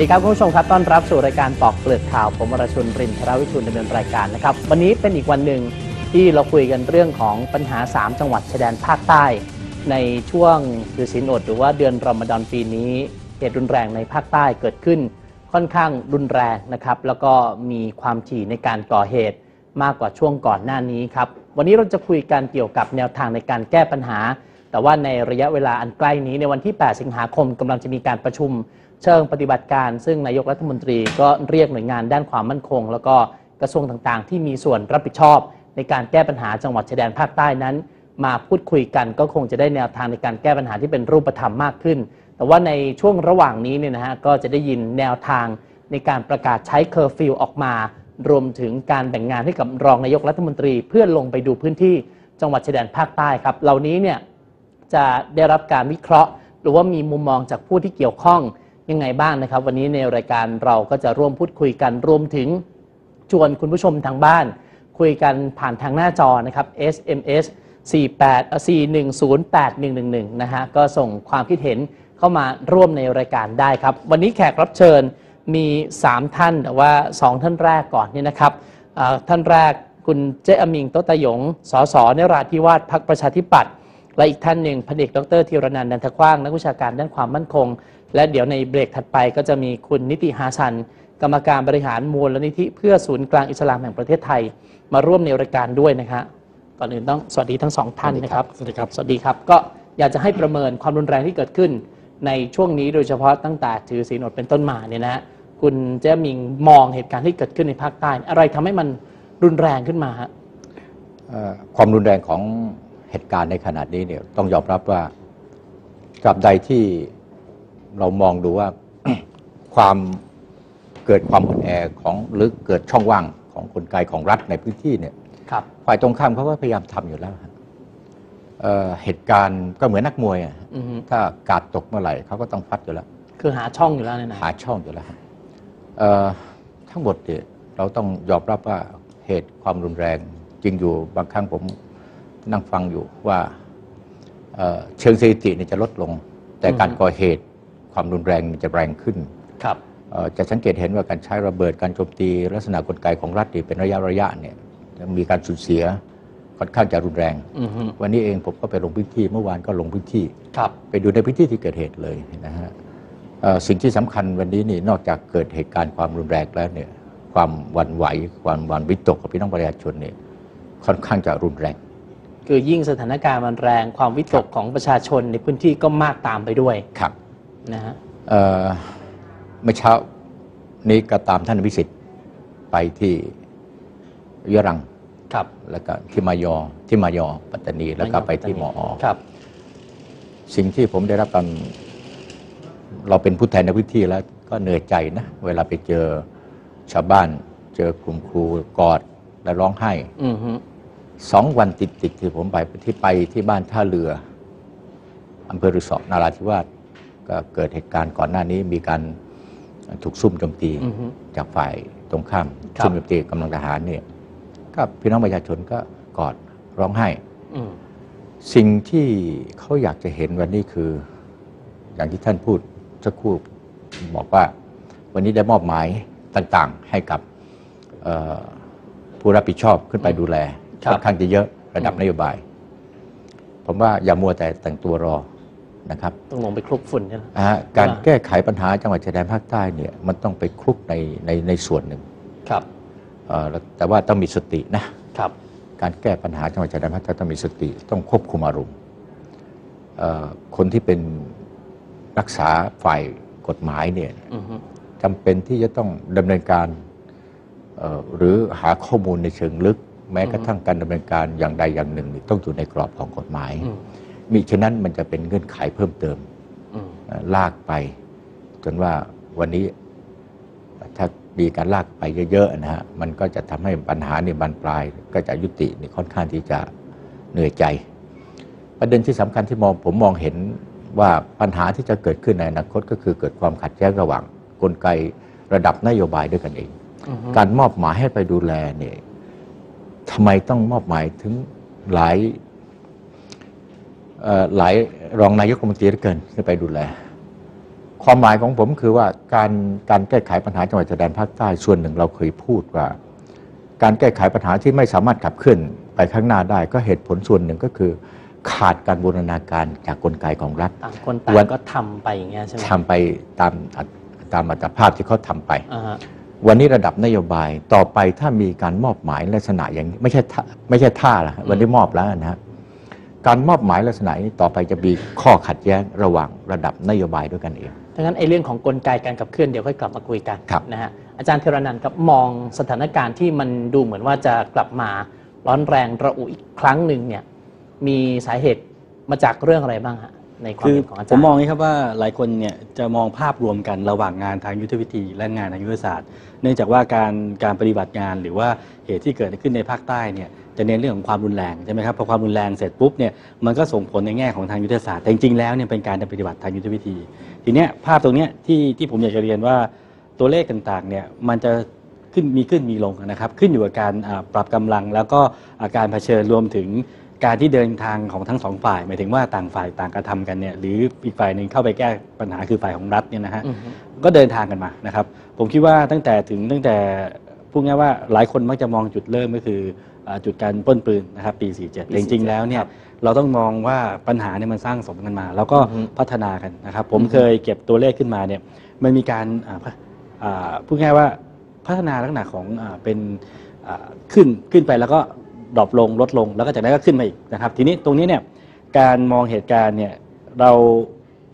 วัสดีครับคุณผู้ชมครับต้อนรับสู่รายการปอกเปลือกข่าว ผมวรชุนรินทรวิชุนดำเนินรายการนะครับ วันนี้เป็นอีกวันหนึ่งที่เราคุยกันเรื่องของปัญหา 3 จังหวัดชายแดนภาคใต้ ในช่วงถือศีลอดหรือว่าเดือนรอมฎอนปีนี้เหตุรุนแรงในภาคใต้เกิดขึ้น ค่อนข้างรุนแรงนะครับ แล้วก็มีความถี่ในการก่อเหตุมากกว่าช่วงก่อนหน้านี้ครับวันนี้เราจะคุยกันเกี่ยวกับแนวทางในการแก้ปัญหา แต่ว่าในระยะเวลาอันใกล้นี้ในวันที่ 8 สิงหาคมกำลังจะมีการประชุมเชิงปฏิบัติการ ซึ่งนายกรัฐมนตรีก็เรียกหน่วยงานด้านความมั่นคง แล้วก็กระทรวงต่างๆ ที่มีส่วนรับผิดชอบ ในการแก้ปัญหาจังหวัดชายแดนภาคใต้นั้น มาพูดคุยกันก็คงจะได้แนวทางในการแก้ปัญหาที่เป็นรูปธรรมมากขึ้น แต่ว่าในช่วงระหว่างนี้เนี่ยนะฮะก็จะได้ยินแนวทางในการประกาศใช้เคอร์ฟิวออกมา รวมถึงการแบ่งงานให้กับรองนายกรัฐมนตรี เพื่อลงไปดูพื้นที่จังหวัดชายแดนภาคใต้ครับ เหล่านี้เนี่ย จะได้รับการวิเคราะห์ หรือว่ามีมุมมองจากผู้ที่เกี่ยวข้องยังไงบ้างนะครับ วันนี้ในรายการเราก็จะร่วมพูดคุยกันรวมถึงชวนคุณผู้ชมทางบ้าน คุยกันผ่านทางหน้าจอนะครับ SMS 484108111 นะฮะก็ส่งความคิดเห็นเข้ามาร่วมในรายการได้ครับ วันนี้แขกรับเชิญมี 3 ท่านแต่ว่า 2 ท่านแรกก่อนนี่นะครับท่านแรกคุณเจอมิงโตตะหยงสสนราธิวาสพักประชาธิปัตย์ และอีกท่านหนึ่งพันเอกดรธีรนันท์นันทกว้าง นักวิชาการด้านความมั่นคง และเดี๋ยวในเบรกถัดไปก็จะมีคุณนิติฮาซัน กรรมการบริหารมูลนิธิเพื่อศูนย์กลางอิสลามแห่งประเทศไทย มาร่วมในรายการด้วยนะฮะก่อนอื่นต้องสวัสดีทั้งสองท่านนะครับ สวัสดีครับ สวัสดีครับ ก็อยากจะให้ประเมินความรุนแรงที่เกิดขึ้น ในช่วงนี้โดยเฉพาะตั้งแต่ถือศีลอดเป็นต้นมาเนี่ยนะฮะคุณเจามิงมองเหตุการณ์ที่เกิดขึ้นในภาคใต้ อะไรทำให้มันรุนแรงขึ้นมาฮะเอ่อความรุนแรงของ เหตุการณ์ในขนาดนี้เนี่ยต้องยอมรับว่าตราบใดที่เรามองดูว่าความเกิดความอ่อนแอของหรือเกิดช่องว่างของกลไกของรัฐในพื้นที่เนี่ยครับฝ่ายตรงข้ามเขาก็พยายามทำอยู่แล้วฮะเอ่อเหตุการณ์ก็เหมือนนักมวยอะอือฮึถ้ากาดตกเมื่อไหร่เขาก็ต้องฟัดอยู่แล้ว คือหาช่องอยู่แล้วเนี่ยนะหาช่องอยู่แล้วครับเอ่อทั้งหมดเนี่ยเราต้องยอมรับว่าเหตุความรุนแรงจริงอยู่บางครั้งผม นั่งฟังอยู่ว่าเอ่อเชิงสถิติเนี่ยจะลดลง แต่การก่อเหตุความรุนแรงมันจะแรงขึ้นครับ เอ่อจะสังเกตเห็นว่าการใช้ระเบิดการโจมตี ลักษณะกลไกของรัฐนี่เป็นระยะระยะเนี่ยมีการสูญเสียค่อนข้างจะรุนแรง อือฮึวันนี้เองผมก็ไปลงพื้นที่เมื่อวานก็ลงพื้นที่ ครับ ไปดูในพื้นที่ที่เกิดเหตุเลยนะฮะเอ่อสิ่งที่สำคัญวันนี้นี่นอกจากเกิดเหตุการณ์ความรุนแรงแล้วเนี่ยความหวั่นไหวความหวั่นวิตกของพี่น้องประชาชนเนี่ยค่อนข้างจะรุนแรง คือยิ่งสถานการณ์มันแรงความวิตกของประชาชนในพื้นที่ก็มากตามไปด้วยครับนะฮะเอ่อเมื่อเช้านี้ก็ตามท่านวิสิทธิ์ไปที่ยะรังครับ แล้วก็ที่มายอที่มายอปัตตานีแล้วก็ไปที่มอครับ สิ่งที่ผมได้รับการเราเป็นผู้แทนในพื้นที่แล้วก็เหนื่อยใจนะ เวลาไปเจอชาวบ้าน เจอกลุ่มครูกอดและร้องไห้อือฮึ สองวันติดติดๆที่ผมไปที่ไปที่บ้านท่าเรืออำเภอรุสอนาราธิวาสก็เกิดเหตุการณ์ก่อนหน้านี้มีการถูกซุ่มโจมตีอือฮึจากฝ่ายตรงข้ามครับซุ่มโจมตีกำลังทหารเนี่ยก็พี่น้องประชาชนก็กอดร้องไห้อืมสิ่งที่เขาอยากจะเห็นวันนี้คือ อย่างที่ท่านพูดสักครู่บอกว่า วันนี้ได้มอบหมายต่างๆให้กับเอ่อผู้รับผิดชอบขึ้นไปดูแล ครับค่อนข้างจะเยอะระดับอืมนโยบาย ผมว่าอย่ามัวแต่แต่งตัวรอนะครับ ต้องลงไปคลุกฝุ่นใช่ไหมอ่าการว่าแก้ไขปัญหาจังหวัดชายแดนภาคใต้เนี่ยมันต้องไปคลุกในในในส่วนหนึ่งครับเอ่อแล้วแต่ว่าต้องมีสตินะครับ การแก้ปัญหาจังหวัดชายแดนภาคใต้ต้องมีสติ ต้องควบคุมอารมณ์เอ่อคนที่เป็นรักษาฝ่ายกฎหมายเนี่ยอือฮึจำเป็นที่จะต้องดำเนินการเอ่อหรือหาข้อมูลในเชิงลึก แม้กระทั่งการดำเนินการอย่างใดอย่างหนึ่งนี่ต้องอยู่ในกรอบของกฎหมายอืมมิฉะนั้นมันจะเป็นเงื่อนไขเพิ่มเติมอืมเอ่อลากไป จนว่าวันนี้ถ้ามีการลากไปเยอะๆนะฮะมันก็จะทำให้ปัญหาเนี่ยบานปลายก็จะยุตินี่ค่อนข้างที่จะเหนื่อยใจ ประเด็นที่สำคัญที่มองผมมองเห็นว่าปัญหาที่จะเกิดขึ้นในอนาคตก็คือเกิดความขัดแย้งระหว่างกลไกระดับนโยบายด้วยกันเองอือฮึการมอบหมายให้ไปดูแลเนี่ย ทำไมต้องมอบหมายถึงหลายเอ่อหลายรองนายกรัฐมนตรีเหลือเกินที่ไปดูแล ความหมายของผมคือว่าการการแก้ไขปัญหาจังหวัดชายแดนภาคใต้ส่วนหนึ่งเราเคยพูดว่า การแก้ไขปัญหาที่ไม่สามารถขับเคลื่อนไปข้างหน้าได้ ก็เหตุผลส่วนหนึ่งก็คือ ขาดการบูรณาการจากกลไกของรัฐต่างคนต่าวังนก็ทำไปอย่างเงี้ยใช่ไหมทำไปตามอัตตามอัตภาพที่เขาทำไปอ่าฮะ วันนี้ระดับนโยบายต่อไปถ้ามีการมอบหมายลักษณะอย่างนี้ไม่ใช่ท่าไม่ใช่ท่าละฮะวันนี้มอบแล้วนะฮะการมอบหมายลักษณะนี้ต่อไปจะมีข้อขัดแย้งระหว่างระดับนโยบายด้วยกันเองดังนั้นไอ้เรื่องของกลไกการขับเคลื่อนเดี๋ยวค่อยกลับมาคุยกันครับนะฮะอาจารย์เทรนันท์ครับมองสถานการณ์ที่มันดูเหมือนว่าจะกลับมาร้อนแรงระอุอีกครั้งหนึ่งเนี่ยมีสาเหตุมาจากเรื่องอะไรบ้างฮะ ในความคือเห็นของอาผจารมย์มองนี้ครับว่าหลายคนเนี่ยจะมองภาพรวมกันระหว่างงานทางยุทธวิธี และงานทางยุทธศาสตร์ เนื่องจากว่าการการปฏิบัติงานหรือว่าเหตุที่เกิดขึ้นในภาคใต้เนี่ยจะเน้นเรื่องของความรุนแรงใช่ไหมครับพอความรุนแรงเสร็จปุ๊บเนี่ยมันก็ส่งผลในแง่ของทางยุทธศาสตร์แต่จริงๆแล้วเนี่ยเป็นการปฏิบัติทางยุทธวิธี ทีเนี้ยภาพตรงเนี้ยที่ที่ผมอยากจะเรียนว่าตัวเลขต่างๆเนี่ยมันจะขึ้นมีขึ้นมีลงนะครับ ขึ้นอยู่กับการอ่าปรับกำลังแล้วก็อาการเผชิญรวมถึง การที่เดินทางของทั้งสองฝ่าย หมายถึงว่าต่างฝ่ายต่างกระทำกันเนี่ยหรืออีกฝ่ายหนึ่งเข้าไปแก้ปัญหาคือฝ่ายของรัฐเนี่ยนะฮะอือฮึก็เดินทางกันมานะครับ ผมคิดว่าตั้งแต่ถึงตั้งแต่พูดง่ายๆว่าหลายคนมักจะมองจุดเริ่มก็คืออ่าจุดการปล้นปืนนะครับปี 47แต่จริงๆแล้วเนี่ยเราต้องมองว่าปัญหาเนี่ยมันสร้างสมกันมา แล้วก็อือฮึพัฒนากันนะครับ ผมอือฮึเคยเก็บตัวเลขขึ้นมาเนี่ยมันมีการอ่าพัฒอ่าพูดง่ายๆว่าพัฒนาลักษณะของอาเป็นอ่าขึ้นขึ้นไปแล้วก็ ดรอปลงลดลง แล้วก็จากนั้นก็ขึ้นมาอีกนะครับ ทีนี้ตรงนี้เนี่ยการมองเหตุการณ์เนี่ยเรา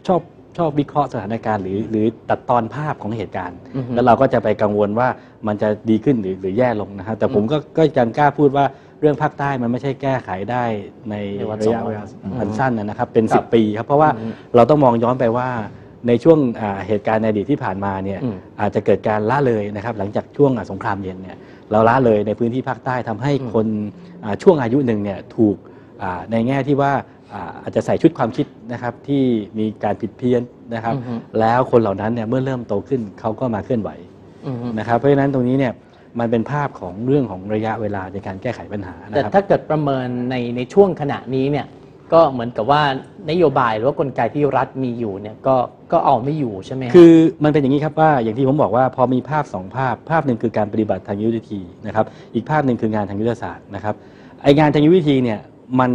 ชอบชอบวิเคราะห์สถานการณ์หรือหรือตัดตอนภาพของเหตุการณ์ อือฮึ แล้วเราก็จะไปกังวลว่ามันจะดีขึ้นหรือหรือแย่ลงนะครับแต่ผมก็ก็ยังกล้าพูดว่าเรื่องภาคใต้มันไม่ใช่แก้ไขได้ในในวันระสองยะวันเวลาอืมอันสั้นนะครับเป็น ครับ10 ปีครับเพราะว่าอืมเราต้องมองย้อนไปว่าในช่วงอ่าเหตุการณ์ในอดีตที่ผ่านมาเนี่ยอืม อาจจะเกิดการละเลยนะครับหลังจากช่วงอะสงครามเย็นเนี่ย เราละเลยในพื้นที่ภาคใต้ทำให้อืมคนอ่าช่วงอายุหนึ่งเนี่ยถูกอ่าในแง่ที่ว่าอ่าอาจจะใส่ชุดความคิดนะครับที่มีการผิดเพี้ยนนะครับอือฮึแล้วคนเหล่านั้นเนี่ยเมื่อเริ่มโตขึ้นเขาก็มาเคลื่อนไหวอือฮึนะครับเพราะฉะนั้นตรงนี้เนี่ยมันเป็นภาพของเรื่องของระยะเวลาในการแก้ไขปัญหานะแต่ครับถ้าเกิดประเมินในในช่วงขณะนี้เนี่ย ก็เหมือนกับว่านโยบายหรือว่ากลไกที่รัฐมีอยู่เนี่ยก็ก็เอาไม่อยู่ใช่ไหมฮะ คือมันเป็นอย่างนี้ครับว่าอย่างที่ผมบอกว่าพอมีภาพสองภาพ ภาพหนึ่งคือการปฏิบัติทางยุทธวิธีนะครับอีกภาพหนึ่งคืองานทางยุทธศาสตร์นะครับไองานทางยุทธวิธีเนี่ยมัน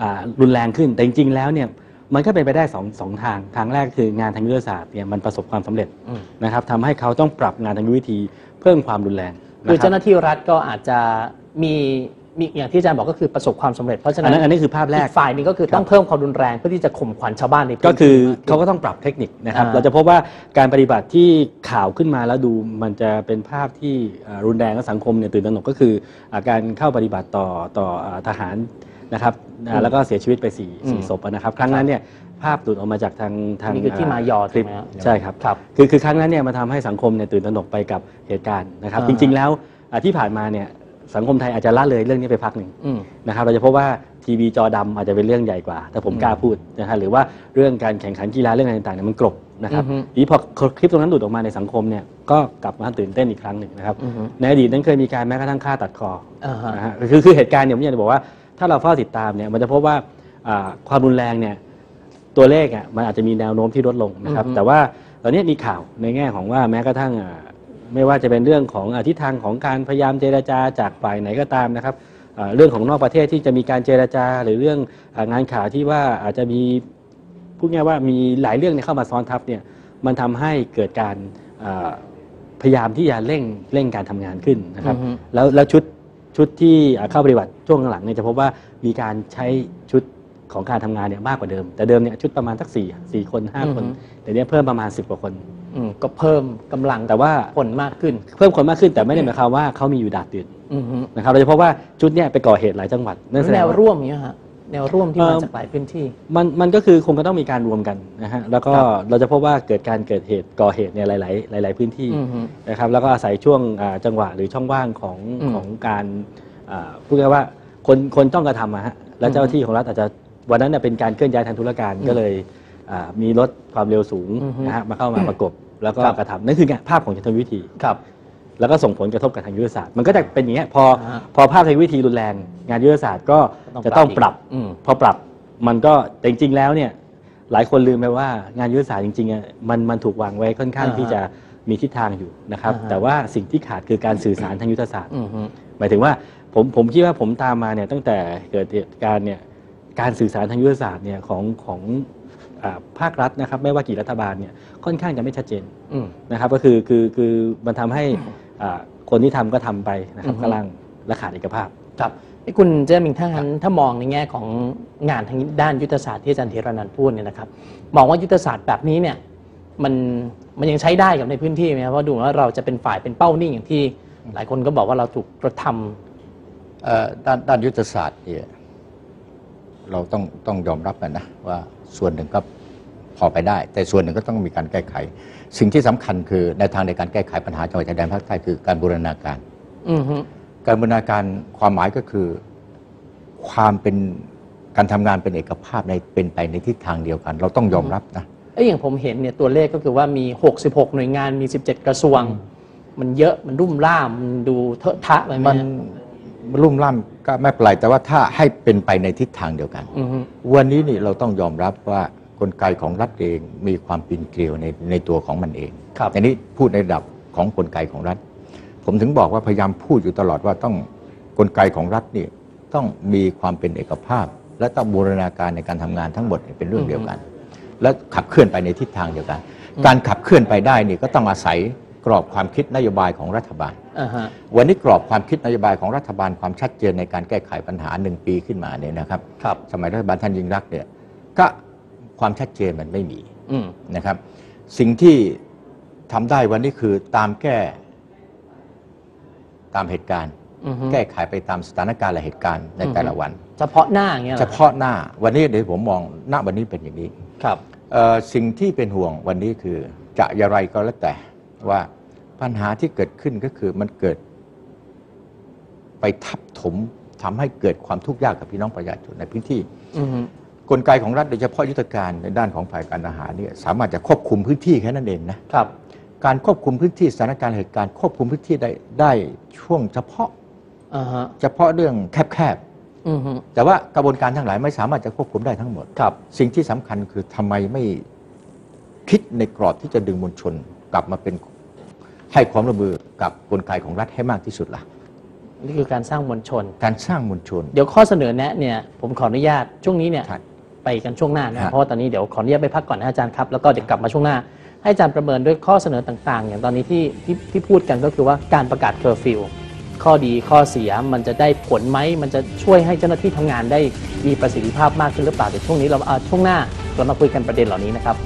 อ่ารุนแรงขึ้นแต่จริงๆแล้วเนี่ยมันก็เป็นไปได้สองสองทางทางแรกคืองานทางยุทธศาสตร์เนี่ยมันประสบความสำเร็จอืม นะครับทำให้เขาต้องปรับงานทางยุทธวิธีเพิ่มความรุนแรงคือนะคเจ้ารับหน้าที่รัฐก็อาจจะมี มีอย่างที่อาจารย์บอกก็คือประสบความสำเร็จเพราะฉะอันั้นนนั้นอันนี้คือภาพแรอีกกฝ่ายหนึงก็คือต้องเพิ่มความรุนแรงเพื่อที่จะข่มขวัญชาวบ้านในพื้นก็คือที่มเขาขึ้นก็ต้องปรับเทคนิคนะครับ อ่า เราจะพบว่าการปฏิบัติที่ข่าวขึ้นมาแล้วดูมันจะเป็นภาพที่อ่ารุนแรงและสังคมเนี่ยตื่นตระหนกก็คืออาการเข้าปฏิบัติต่อต่ออ่าทหารนะครับอ่าแล้วก็เสียชีวิตไปสี่สี่ศพนะครับ ครั้งนั้นเนี่ยภาพหลุดออกมาจากทางทางนี่คือที่มายอคลิปถูกไหมฮะใช่ครับ ครับ คือคือครั้งนั้นเนี่ยมันทำให้สังคมเนี่ยตื่นตระหนกไปกับเหตุการณ์นะครับ อ่า จริง ๆ แล้วอ่าที่ผ่านมาเนี่ย สังคมไทยอาจจะละเลยเรื่องนี้ไปพักหนึ่งอืมนะครับเราจะพบว่าทีวีจอดำอาจจะเป็นเรื่องใหญ่กว่าถ้าผมอืมกล้าพูดนะฮะหรือว่าเรื่องการแข่งขันกีฬาเรื่องอะไรต่างๆเนี่ยมันกลบนะครับอือฮึทีนี้พอคลิปตรงนั้นหลุดออกมาในสังคมเนี่ยก็กลับมาตื่นเต้นอีกครั้งหนึ่งนะครับอือฮึในอดีตนั้นเคยมีการแม้กระทั่งฆ่าตัดคออ่าฮะนะฮะคือคือเหตุการณ์เนี่ยผมอยากจะบอกว่าถ้าเราเฝ้าติดตามเนี่ยมันจะพบว่าอ่าความรุนแรงเนี่ยตัวเลขอะมันอาจจะมีแนวโน้มที่ลดลงนะครับอือฮึแต่ว่าตอนนี้มีข่าวในแง่ของว่าแม้กระทั่งอ่า ไม่ว่าจะเป็นเรื่องของอาทิศทางของการพยายามเจรจาจากฝ่ายไหนก็ตามนะครับอ่าเรื่องของนอกประเทศที่จะมีการเจรจาหรือเรื่องอางานข่าวที่ว่าอาจจะมีพูดง่ายๆว่ามีหลายเรื่องเนี่ยเข้ามาซ้อนทับเนี่ยมันทำให้เกิดการอ่าพยายามที่จะเร่งเร่งการทำงานขึ้นนะครับอือฮึแล้วแล้วชุดชุดที่อ่าเข้าปฏิบัติช่วงหลังเนี่ยจะพบว่ามีการใช้ชุดของการทำงานเนี่ยมากกว่าเดิม แต่เดิมเนี่ยชุดประมาณสักสี่สี่คนห้าคนอือฮึแต่เนี้ยเพิ่มประมาณ 10กว่าคน อืมก็เพิ่มกำลังแต่ว่าคนมากขึ้น เพิ่มคนมากขึ้นแต่ไม่ได้หมายความว่าเขามีอยู่ดาดดื่นอือฮึนะครับเราจะพบว่าชุดเนี่ยไปก่อเหตุหลายจังหวัดนั่นแสดแนงวว่า ร่วมอย่างเงี้ยฮะแนวร่วมที่เอ่อมาจากหลายพื้นที่ มันมันก็คือคงก็ต้องมีการรวมกันนะฮะแล้วก็ครับ เราจะพบว่าเกิดการเกิดเหตุก่อเหตุเนี่ยหลาย ๆ หลาย ๆ พื้นที่ อือฮึ นะครับแล้วก็อาศัยช่วงอ่าจังหวะหรือช่องว่างของอืมของการอ่าพูดง่ายๆว่าคนคนจ้องกระทำอะฮะและเจ้าหน้าที่ของรัฐอาจจะวันนั้นเนยเป็นการเคลื่อนย้ายทางธุรการอืมก็เลยอ่ามีรถความเร็วสูงอือฮึนะฮะมาเข้ามาประกบ แล้วก็ครับ กระทำนั่นคือภาพของยุทธวิธี ครับ แล้วก็ส่งผลกระทบกับทางยุทธศาสตร์มันก็จะเป็นอย่างเงี้ยพออ่าฮะ พอภาพทางวิธีรุนแรง งานยุทธศาสตร์ก็จะต้องปรับ อืม พอปรับมันก็แต่จริงๆแล้วเนี่ยหลายคนลืมไปว่างานยุทธศาสตร์จริงๆอะมันมันถูกวางไว้ค่อนข้างอ่าฮะที่จะมีทิศทางอยู่นะครับ อ่าฮะ แต่ว่าสิ่งที่ขาดคือการสื่อสารทางยุทธศาสตร์ อือฮึ หมายถึงว่าผมผมคิดว่าผมตามมาเนี่ยตั้งแต่เกิดเหตุการณ์เนี่ยการสื่อสารทางยุทธศาสตร์เนี่ยของของอา ภาครัฐนะครับไม่ว่ากี่รัฐบาลเนี่ยค่อนข้างจะไม่ชัดเจนอืมนะครับก็คือคือคือมันทำให้อ่าคนที่ทำก็ทำไปนะครับอือฮึกำลังและขาดเอกภาพครับนี่คุณเจมิงถ้างั้นถ้ามองในแง่ของงานทางด้านยุทธศาสตร์ที่อาจารย์เทระนันท์พูดเนี่ยนะครับมองว่ายุทธศาสตร์แบบนี้เนี่ยมันมันยังใช้ได้กับในพื้นที่ไหมครับเพราะดูว่าเราจะเป็นฝ่ายเป็นเป้านิ่งอย่างที่หลายคนก็บอกว่าเราถูกกระทำเอ่อด้านด้านยุทธศาสตร์เนี่ยเราต้องต้องยอมรับกันนะว่า ส่วนหนึ่งก็พอไปได้ แต่ส่วนหนึ่งก็ต้องมีการแก้ไข สิ่งที่สำคัญคือในทางในการแก้ไขปัญหาจังหวัดชายแดนภาคใต้คือการบูรณาการอือฮึการบูรณาการความหมายก็คือความเป็นการทำงานเป็นเอกภาพในเป็นไปในทิศทางเดียวกัน เราต้องยอมรับนะเอ้ยอย่างผมเห็นเนี่ยตัวเลขก็คือว่ามี 66 หน่วยงานมี 17 กระทรวง มันเยอะมันรุ่มร่ามมันดูเทอะทะไปไหมมัน ลุ่มล่ำก็ไม่เป็นไรแต่ว่าถ้าให้เป็นไปในทิศทางเดียวกัน อือฮึวันนี้นี่เราต้องยอมรับว่ากลไกของรัฐเองมีความปีนเกลียวในในตัวของมันเองครับอันนี้พูดในระดับของกลไกของรัฐ ผมถึงบอกว่าพยายามพูดอยู่ตลอดว่าต้องกลไกของรัฐนี่ต้องมีความเป็นเอกภาพ และต้องบูรณาการในการทำงานทั้งหมดเนี่ยเป็นเรื่องเดียวกัน และขับเคลื่อนไปในทิศทางเดียวกัน การขับเคลื่อนไปได้นี่ก็ต้องอาศัย กรอบความคิดนโยบายของรัฐบาล อ่าฮะ วันนี้กรอบความคิดนโยบายของรัฐบาลความชัดเจนในการแก้ไขปัญหาหนึ่งปีขึ้นมาเนี่ยนะครับ ครับ สมัยรัฐบาลท่านยิ่งรักษณ์เนี่ยก็ความชัดเจนมันไม่มีอืม นะครับ สิ่งที่ทำได้วันนี้คือตามแก้ตามเหตุการณ์ อือฮึแก้ไขไปตามสถานการณ์และเหตุการณ์ในแต่ละวัน เฉพาะหน้าอย่างเงี้ยหรเฉอพาะหน้าวันนี้เดี๋ยวผมมองหน้าวันนี้เป็นอย่างนี้ ครับ เอ่อสิ่งที่เป็นห่วงวันนี้คือจะอย่างไรก็แล้วแต่ ว่าปัญหาที่เกิดขึ้นก็คือมันเกิด ไปทับถมทำให้เกิดความทุกข์ยากกับพี่น้องประชาชนในพื้นที่อือฮึกลไกของรัฐโดยเฉพาะยุทธการในด้านของฝ่ายการทหารเนี่ยสามารถจะควบคุมพื้นที่แค่นั้นเองนะครับ การควบคุมพื้นที่สถานการณ์เหตุการณ์ควบคุมพื้นที่ได้ได้ช่วงเฉพาะอ่าฮะเฉพาะเรื่องแคบอือฮึๆแต่ว่ากระบวนการทั้งหลายไม่สามารถจะควบคุมได้ทั้งหมดครับ สิ่งที่สำคัญคือทำไมไม่คิดในกรอบที่จะดึงมวลชน กลับมาเป็นให้ความร่วมมือกับกลไกของรัฐให้มากที่สุดล่ะ นี่คือการสร้างมวลชน การสร้างมวลชน เดี๋ยวข้อเสนอแนะเนี่ยผมขออนุญาตช่วงนี้เนี่ยครับไปกันช่วงหน้าครันะบเพราะว่าตอนนี้เดี๋ยวขออนุญาตไปพักก่อนนะอาจารย์ครับแล้วก็เดี๋ยวกลับมาช่วงหน้า ให้อาจารย์ประเมินด้วยข้อเสนอต่าง ๆ อย่างตอนนี้ที่ที่ที่พูดกันก็คือว่าการประกาศเคอร์ฟิวข้อดีข้อเสียมันจะได้ผลไหมมันจะช่วยให้เจ้าหน้าที่ทำงานได้มีประสิทธิภาพมากขึ้นหรือเปล่าเดี๋ยวช่วงนี้เราเอาช่วงหน้าเรามาคุยกันประเด็นเหล่านี้นะครับ